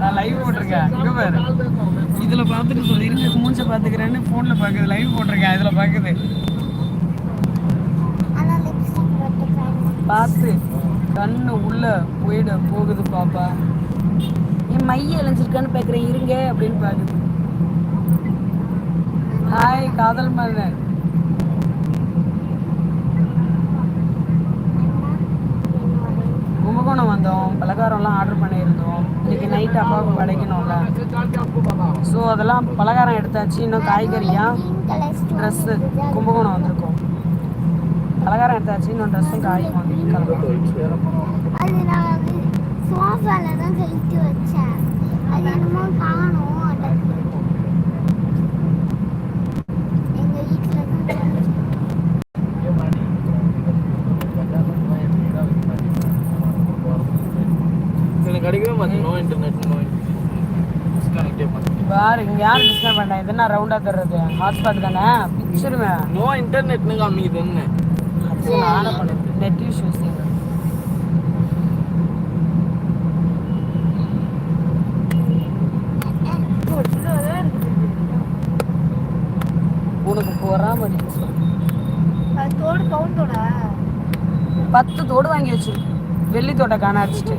நான் லைவ் போட்டிருக்கேன். இங்கே பாரு. இதில் பார்த்துட்டு சொல்லிருங்க மூஞ்சை பார்த்துக்கிறேன்னு ஃபோனில் பார்க்குது லைவ் போட்டிருக்கேன். இதில் பார்க்குது பார்த்து. கண்ணு உள்ள போயிட. போகுது பாப்பா. என் மைய இழைஞ்சிருக்கான்னு பார்க்குறேன். இருங்க அப்படின்னு பாக்குது. ஹாய் காதல் மன்னர் கும்பகோணம் வந்தோம். பலகாரம்லாம் ஆர்டர் பண்ணியிருந்தோம். நைட்டு அப்பாவுக்கு படைக்கணும்ல ஸோ அதெல்லாம் பலகாரம் எடுத்தாச்சு. இன்னும் காய்கறியாக ட்ரெஸ்ஸு கும்பகோணம் வந்திருக்கும். பலகாரம் எடுத்தாச்சு. இன்னும் ட்ரெஸ்ஸும் காயும். வந்து சோஃபால தான் கழித்து வச்சேன். அது என்னமோ காணும். யார் டிஸ்டர்ப் பண்ணா இது என்ன ரவுண்டா தர்றது? ஹாட்ஸ்பாட் தானே? பிச்சிருவேன். நோ இன்டர்நெட்னு காமிக்குது என்ன? நானே பண்ணுது நெட் இஷ்யூஸ் உனக்கு போறாம அது தோடு கவுண்டோட. பத்து தோடு வாங்கி வச்சிருக்கு வெள்ளி தோட்டை காண அடிச்சிட்டு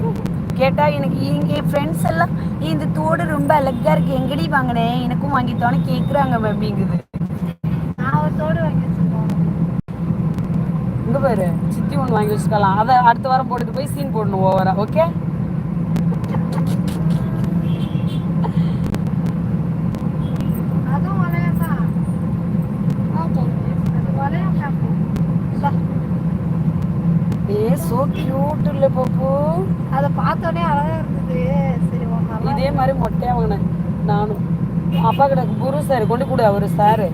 கேட்டா எனக்கு இங்க ஃப்ரெண்ட்ஸ் எல்லாம் "ஏய், இந்த தோடு ரொம்ப அழகா இருக்கு. எங்கடி வாங்கினேன் எனக்கும் வாங்கித்தானு கேக்குறாங்க அப்படிங்குது. நான் ஒரு தோடு வாங்கி வச்சிருக்கோம் இங்க பாரு சித்தி ஒன்று வாங்கி வச்சுக்கலாம் அதை அடுத்த வாரம் போட்டுட்டு போய் சீன் போடணும் ஓவரா. ஓகே அதுவும் வளையம் தான் அது வளையம் ஏ சோ கியூட் இல்ல பப்பு அதை பார்த்தோன்னே அழகா இருந்தது சரி உன் நல்லா இதே மாதிரி மொட்டையா வாங்கினேன் நானும் அப்பா கிட்ட குரு சார் கொண்டு கொடு அவரு சாரு.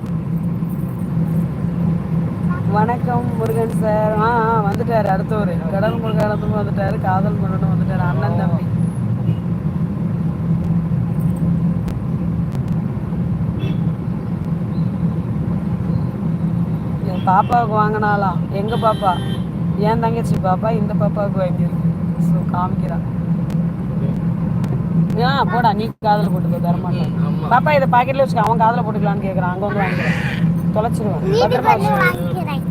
வணக்கம் முருகன் சார். ஆ வந்துட்டாரு அடுத்தவர். கடல் முருகானந்தமும் வந்துட்டாரு காதல் முருகனும் வந்துட்டாரு அண்ணன் தம்பி. என் பாப்பாவுக்கு வாங்கினாலாம். எங்க பாப்பா? என் தங்கச்சி பாப்பா இந்த பாப்பாவுக்கு வாங்கியிருக்கு. ஸோ காமிக்கிறான். ஆ போடா நீ காதில் போட்டுக்கோ தரமாட்டேன். பாப்பா இதை பாக்கெட்ல வச்சுக்க அவன் காதில் போட்டுக்கலான்னு கேட்குறான் அங்கே வந்து வாங்கிக்கிறேன். தொலைச்சிருவேன். வந்து வச்சுக்கோ. வாங்கிக்கிறேன்.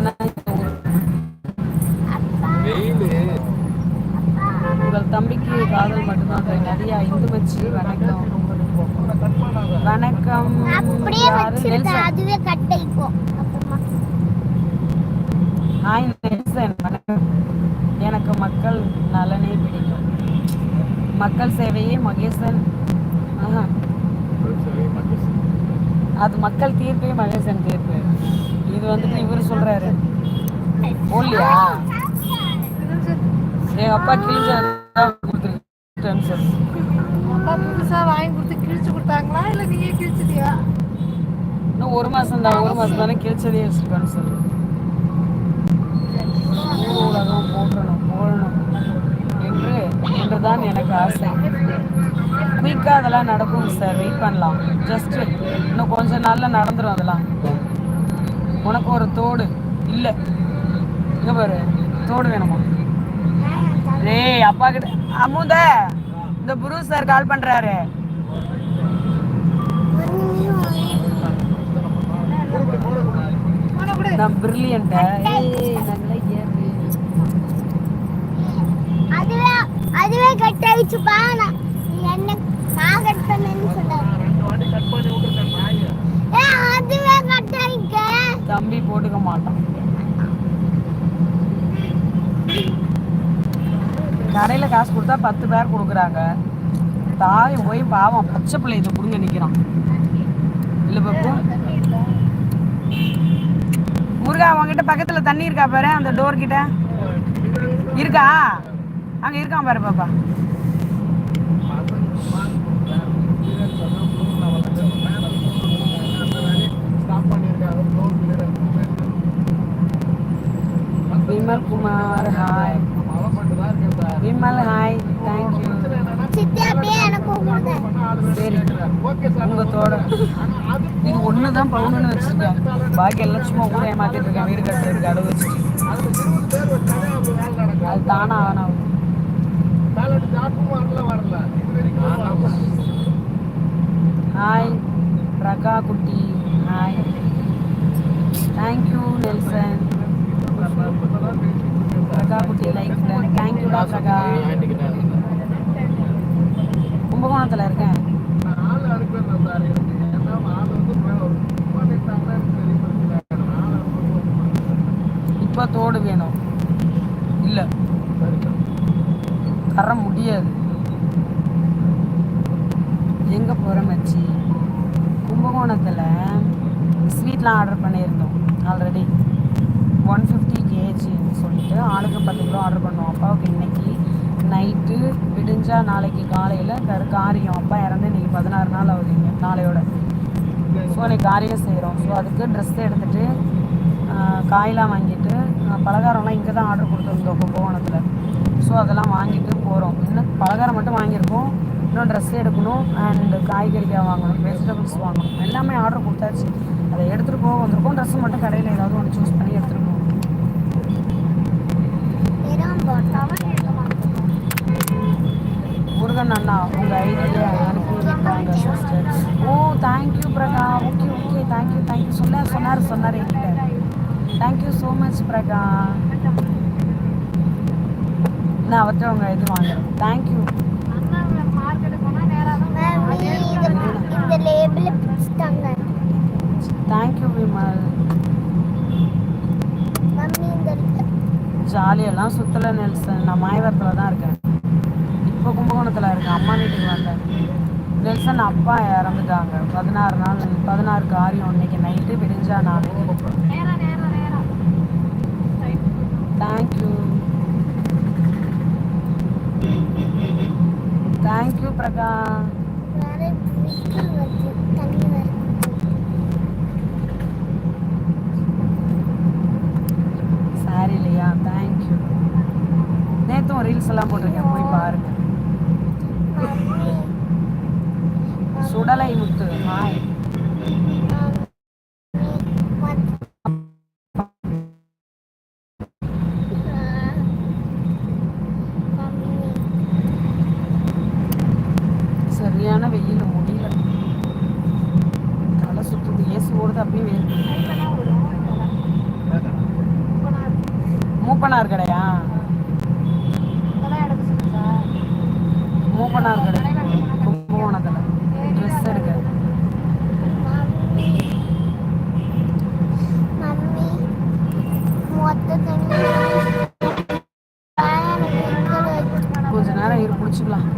என்ன காதல் மட்டும்தான் நிறையா இந்து மச்சி வணக்கம். வணக்கம். அதுவே கட் ஆயிப்போம். அப்புறமா ஹாய் நெல்சன். வணக்கம். எனக்கு மக்கள் நலனே பிடிக்கும். மக்கள் சேவையே மகேசன். அது மக்கள் தீர்ப்பே மகேசன் தீர்ப்பு. இது வந்துட்டு இவர் சொல்றாரு. போடலையா? எங்க அப்பா கிழிஞ்ச அப்பா புதுசா வாங்கி கொடுத்து கிழிச்சு கொடுத்தாங்களா? இல்ல கிழிச்சிட்டியா? இன்னும் ஒரு மாசம் தான் ஒரு மாசம் தானே கிழிச்சதே வச்சிருக்கான்னு சொல்லு. உலகம் போற்றணும் போடணும் என்று என்றுதான் எனக்கு ஆசை. குயிக்காக அதெல்லாம் நடக்கும் சார். வெயிட் பண்ணலாம். ஜஸ்ட் இன்னும் கொஞ்ச நாள்ல நடந்துரும் அதெல்லாம். உனக்கு ஒரு தோடு. இல்லை. இங்க பாரு தோடு வேணுமா? டேய் அப்பா கிட்ட அமுத இந்த புருஷ் சார் கால் பண்றாரு. ஒரு நான் பிரில்லியன்ட்ட ஏய் நல்லா ஏறு அதுவே அதுவே கட் ஆயிடுச்சுப்பா. நான் என்ன நான் கட் பண்ணேன்னு சொன்னாரு ரெண்டு வாட்டி கட் பண்ணி விட்டுருக்கேன் நாயை ஏ அதுவே கட் ஆயிக்க தம்பி போட்டுக்க மாட்டான் கடையில் காசு கொடுத்தா பத்து பேர் கொடுக்குறாங்க. தாய் போய் பாவம் பச்சை பிள்ளை இதை புடுங்க நிற்கிறான் இல்லை பாப்பு முருகா அவங்ககிட்ட பக்கத்தில் தண்ணி இருக்கா பாரு அந்த டோர் கிட்ட. இருக்கா? அங்கே இருக்கான் பாரு பாப்பா. விமல் குமார் ஹாய் மழை மட்டும் தான் இருக்கேன் சார் விமல் ஹாய் தேங்க்யூ சித்தி அப்படியே எனக்கு கூப்பிடுங்க சரி உங்க தோட. இது ஒன்று தான் பவுனுன்னு வச்சுருக்கேன் பாக்கி எல்லாம் சும்மா ஊரை ஏமாத்திட்டு இருக்கேன் வீடு கட்டுறதுக்கு அடவு வச்சு அது தானா ஆனா? ஹாய் ரகா குட்டி. Hi thank you Nelson. பிரகா குட்டி லைக் தேங்க்யூடா பிரகா. கும்பகோணத்தில் இருக்கேன். இப்போ தோடு வேணும். இல்லை. தர முடியாது. எங்கே போகிற மச்சி? கும்பகோணத்தில் ஸ்வீட்லாம் ஆர்டர் பண்ணியிருந்தோம் ஆல்ரெடி ஒன் ஃபிஃப்டி கேஜின்னு சொல்லிட்டு ஆளுக்கு பத்து கிலோ ஆர்டர் பண்ணோம். அப்பாவுக்கு இன்னைக்கு நைட்டு விடிஞ்சா நாளைக்கு காலையில் கரு காரியம். அப்பா இறந்து இன்னைக்கு பதினாறு நாள் ஆகுதுங்க நாளையோட. ஸோ இன்னைக்கு காரியம் செய்கிறோம் ஸோ அதுக்கு ட்ரெஸ் எடுத்துகிட்டு காயெலாம் வாங்கிட்டு பலகாரம்லாம் இங்கே தான் ஆர்டர் கொடுத்துருந்தோம் கும்பகோணத்தில் ஸோ அதெல்லாம் வாங்கிட்டு போகிறோம் இன்னும் பலகாரம் மட்டும் வாங்கியிருக்கோம். இன்னும் ட்ரெஸ் எடுக்கணும் அண்டு காய்கறிக்காய் வாங்கணும் வெஜிடபிள்ஸ் வாங்கணும். எல்லாமே ஆர்டர் கொடுத்தாச்சு. அதை எடுத்துகிட்டு போக வந்திருக்கோம். ட்ரெஸ் மட்டும் கடையில் ஏதாவது ஒன்று சூஸ் பண்ணி எடுத்துகிட்டு போவோம் வெறும் போட்டாலும் எடுக்க மாட்டோம் முருகன் அண்ணா உங்கள் ஐடியை அனுப்பியிருக்காங்க sister oh thank you Praga. Okay okay. Thank you thank you சொன்னார் சொன்னார் சொன்னார் என்கிட்ட. Thank you so much Praga. நான் அவர்கிட்ட உங்கள் இது வாங்குறேன். தேங்க்யூ தேங்க்யூ விமல் மம்மி இந்த ஜாலியெல்லாம் சுற்றலை நெல்சன். நான் மாயவரத்தில் தான் இருக்கேன். இப்போ கும்பகோணத்தில் இருக்கேன். அம்மா வீட்டுக்கு வந்தேன். நெல்சன் அப்பா இறந்துட்டாங்க. பதினாறு நாள் பதினாறு காரியம் இன்னைக்கு நைட்டு விடிஞ்சா நாளைக்கு தேங்க்யூ தேங்க்யூ பிரகா வேற விசில் வருது தண்ணி வருது சாரி இல்லையா தேங்க்யூ எல்லாம் போட்டிருக்கேன். போய் பாருங்க. சுடலை முத்து. ஹாய். சரியான வெயில் முடியல. தலை சுற்றுது ஏசி ஓடுது அப்படியே வெயில் மூப்பனார் கடையா கொஞ்ச நேரம் இரு பிடிச்சிக்கலாம்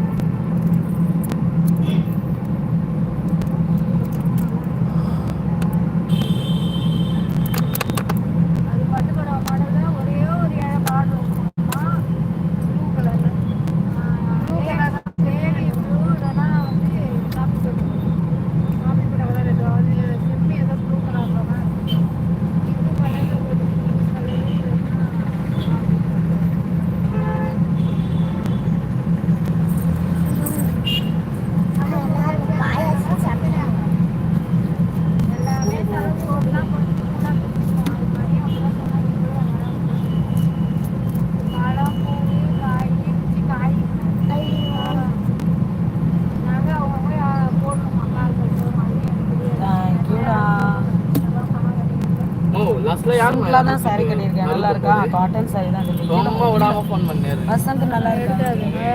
சிம்பிளாக தான் saree கட்டியிருக்கேன். நல்லா இருக்கா? காட்டன் saree தான் கட்டியிருக்கேன். ரொம்ப விடாம ஃபோன் பண்ணாரு வசந்த் நல்லா இருக்கா.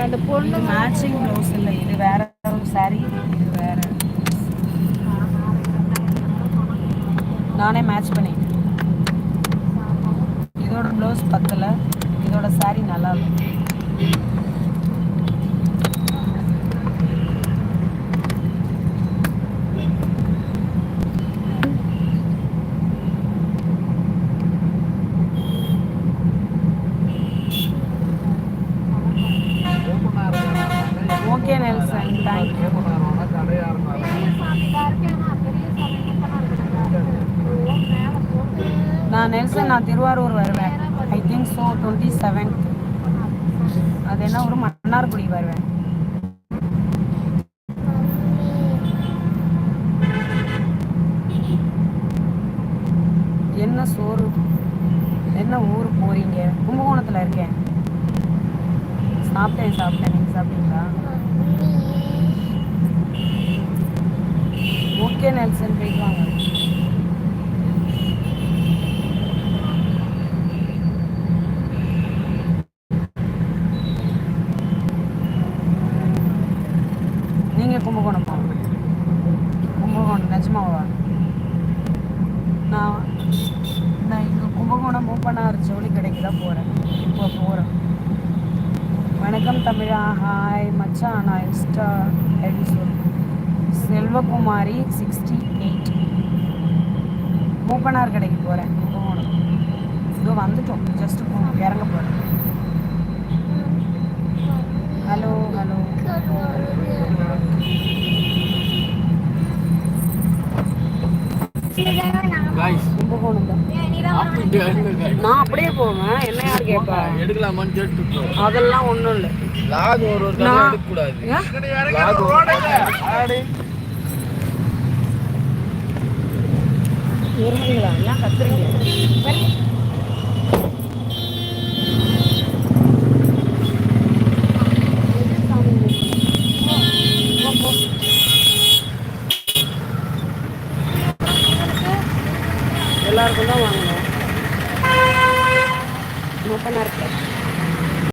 அந்த பொண்ணு மேட்சிங் ப்ளவுஸ் இல்லை. இது வேற ஒரு இது வேற. நானே மேட்ச் பண்ணிட்டேன். இதோட ப்ளவுஸ் பத்தல. இதோட saree நல்லா இருக்கும் நான் திருவாரூர் வருவேன். I think so twenty seventh அது என்ன ஒரு மன்னார்குடி வருவேன். என்ன சோறு? என்ன ஊர் போறீங்க? கும்பகோணத்தில் இருக்கேன். சாப்பிட்டேன் சாப்பிட்டேன். நீங்கள் சாப்பிட்டீங்களா? ஓகே நெல்சன் போயிட்டு வாங்க நீங்கள் கும்பகோணமா கும்பகோணம் நிஜமாவா நான் நான் இங்கே கும்பகோணம் மூப்பனார் ஜவுளி கடைக்கு தான் போகிறேன் இப்போ போகிறேன் வணக்கம் தமிழா ஹாய் நான் எக்ஸ்ட்ரா ஐடி சொல் செல்வகுமாரி சிக்ஸ்டி எயிட் மூப்பனார் கடைக்கு போகிறேன் போகணும்? இதோ வந்துட்டோம். ஜஸ்ட் போகணும் இறங்க போகிறேன் ஹலோ ஹலோ காய்ஸ் நான் அப்படியே போவேன். என்ன யார் கேட்பா எடுக்கலாமான்னு கேட்டு அதெல்லாம் ஒன்றும் இல்லை. லாக் ஒரு ஒரு தடவை நான்- எடுக்கக்கூடாது. என்ன கத்துறீங்க?